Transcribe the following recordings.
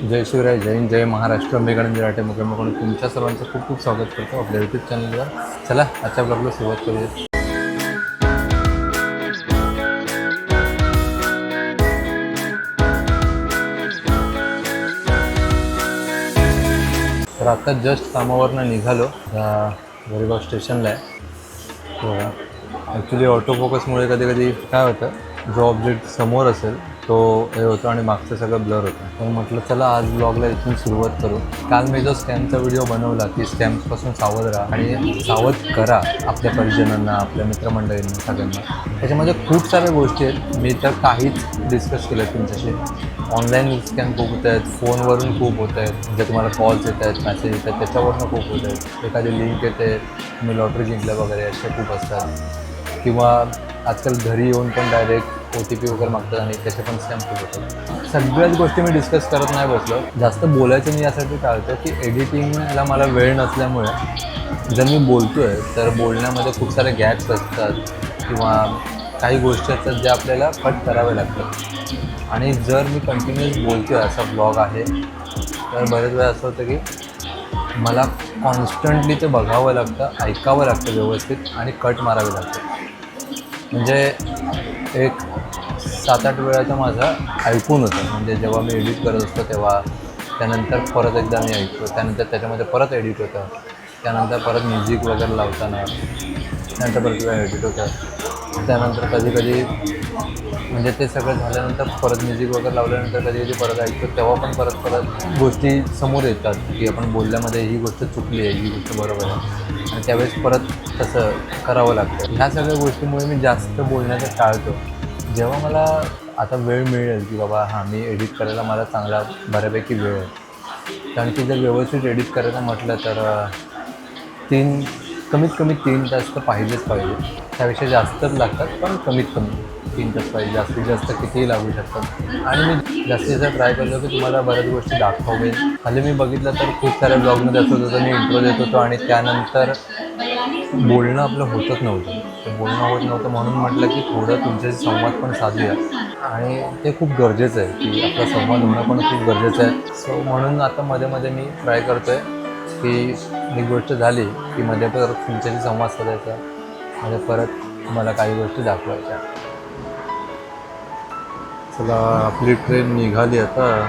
जय शिवराय जय हिंद, जय महाराष्ट्र. मी गणेश राठे मुख्यमंत्री. तुमच्या सर्वांचं खूप खूप स्वागत करतो आपल्या यूट्यूब चॅनलवर चला आजच्या ब्लॉगला सुरुवात करूया तर आता जस्ट कामावरनं निघालो. आता गोरेगाव स्टेशनला आहे. ॲक्च्युली ऑटो फोकसमुळे कधी कधी काय होतं जो ऑब्जेक्ट समोर असेल तो हे होतो आणि मागचं सगळं ब्लर होतं. तर म्हटलं चला आज ब्लॉगला इथून सुरुवात करू. काल मी जो स्कॅमचा व्हिडिओ बनवला की स्कॅम्सपासून सावध राहा आणि सावध करा आपल्या परिजनांना आपल्या मित्रमंडळींना सगळ्यांना. त्याच्यामध्ये खूप साऱ्या गोष्टी आहेत. मी तर काहीच डिस्कस केलं तुमच्याशी. ऑनलाईन स्कॅम खूप होत आहेत. फोनवरून खूप होत आहेत. म्हणजे तुम्हाला कॉल्स येत आहेत मॅसेज येत आहेत त्याच्यावरनं खूप होत आहेत. एखादी लिंक येते तुम्ही लॉटरी जिंकल्या वगैरे असे खूप असतात. किंवा आजकाल घरी येऊन पण डायरेक्ट ओ टी पी वगैरे मागतात आणि त्याचे पण स्कॅम खूप होतात सगळ्याच गोष्टी मी डिस्कस करत नाही बसलो. जास्त बोलायचं मी यासाठी टाळतो की एडिटिंगला मला वेळ नसल्यामुळे जर मी बोलतो आहे तर बोलण्यामध्ये खूप सारे गॅप्स असतात किंवा काही गोष्टी असतात ज्या आपल्याला कट कराव्या लागतात. आणि जर मी कंटिन्युअस बोलतो आहे असा ब्लॉग आहे तर बरेच वेळा असं होतं की मला कॉन्स्टंटली ते बघावं लागतं ऐकावं लागतं व्यवस्थित आणि कट मारावे लागतं म्हणजे एक सात आठ वेळा तर माझं ऐकून होतं. म्हणजे जेव्हा मी एडिट करत असतो तेव्हा त्यानंतर परत एकदा मी ऐकतो त्यानंतर त्याच्यामध्ये परत एडिट होतं. त्यानंतर परत म्युझिक वगैरे लावताना त्यानंतर परत वेळा एडिट होतं. त्यानंतर कधी कधी म्हणजे ते सगळं झाल्यानंतर परत म्युझिक वगैरे लावल्यानंतर कधी कधी परत ऐकतो. तेव्हा पण परत परत गोष्टी समोर येतात की आपण बोलल्यामध्ये ही गोष्ट चुकली आहे ही गोष्ट बरोबर आहे. आणि त्यावेळेस परत तसं करावं लागतं. ह्या सगळ्या गोष्टीमुळे मी जास्त बोलण्याचं टाळतो. जेव्हा मला आता वेळ मिळेल की बाबा हां मी एडिट करायला मला चांगला बऱ्यापैकी वेळ आहे. कारण की जर व्यवस्थित एडिट करायचं म्हटलं तर तीन कमीत कमी तीन तास तर पाहिजेच पाहिजे. त्यापेक्षा जास्तच लागतात पण कमीत कमी तीन तास पाहिजे. जास्तीत जास्त कितीही लागू शकतात. आणि मी जास्तीत जास्त ट्राय करतो की तुम्हाला बऱ्याच गोष्टी दाखवावेल खाली मी बघितलं तर खूप साऱ्या ब्लॉगमध्ये असं होतं मी इंट्रो देत होतो आणि त्यानंतर बोलणं आपलं होतच नव्हतं. ते बोलणं होत नव्हतं म्हणून म्हटलं की थोडं तुमच्याशी संवाद पण साधूया. आणि ते खूप गरजेचं आहे की आपला संवाद होणं पण खूप गरजेचं आहे. सो म्हणून आता मध्ये मध्ये मी ट्राय करतो आहे की ही गोष्ट झाली की मध्ये परत तुमच्याशी संवाद साधायचा म्हणजे परत मला काही गोष्टी दाखवायच्या. चला आपली ट्रेन निघाली आता.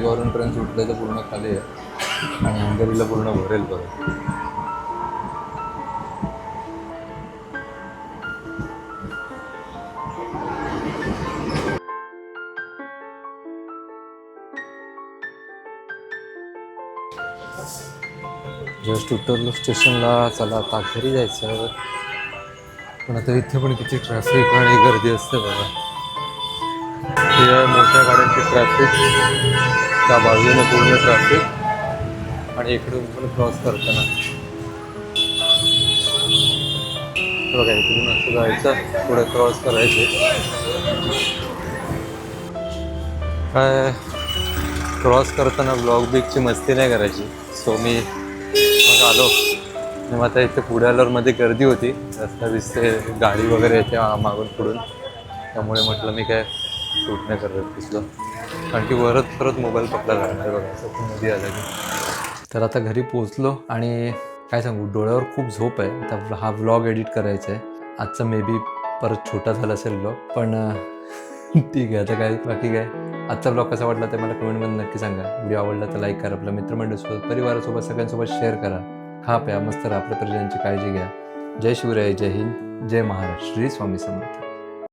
आता ट्रेन तर पूर्ण खाली आहे. आणि अंधेरीला पूर्ण भरेल परत. जस्ट उतरलो स्टेशनला चला आता घरी जायचं आहे. पण आता इथे पण किती ट्रॅफिक आणि गर्दी असते बघा. हे मोठ्या गाड्यांची ट्रॅफिक त्या बाजूने पूर्ण ट्रॅफिक आणि इकडून पण क्रॉस करताना. बघा इकडून असं जायचं पुढे क्रॉस करायचे. काय? क्रॉस करताना ब्लॉक बिगची मस्ती नाही करायची. सो मी मग आलो. मग आता इथे पुढे आल्यावर मध्ये गर्दी होती. रस्ता दिसते गाडी वगैरे येते मागून पुढून. त्यामुळे म्हटलं मी काय शूट नाही करत दिसलं. कारण की परत परत मोबाईल पकडला लागणार बघा असं मध्ये आलं की. तर आता घरी पोचलो आणि काय सांगू डोळ्यावर खूप झोप आहे. आता हा व्लॉग एडिट करायचा आहे आजचा मे बी परत छोटा झाला असेल व्लॉग पण ठीक आहे आता काय बाकी काय? आजचा ब्लॉग कसा वाटला ते मला कमेंटमध्ये नक्की सांगा. व्हिडिओ आवडला तर लाईक करा आपल्या मित्रमंडळीसोबत परिवारासोबत सगळ्यांसोबत शेअर करा. खा प्या मस्त राहा आपल्या प्रजांची काळजी घ्या. जय शिवराय जय हिंद जय महाराष्ट्र. श्री स्वामी समर्थ.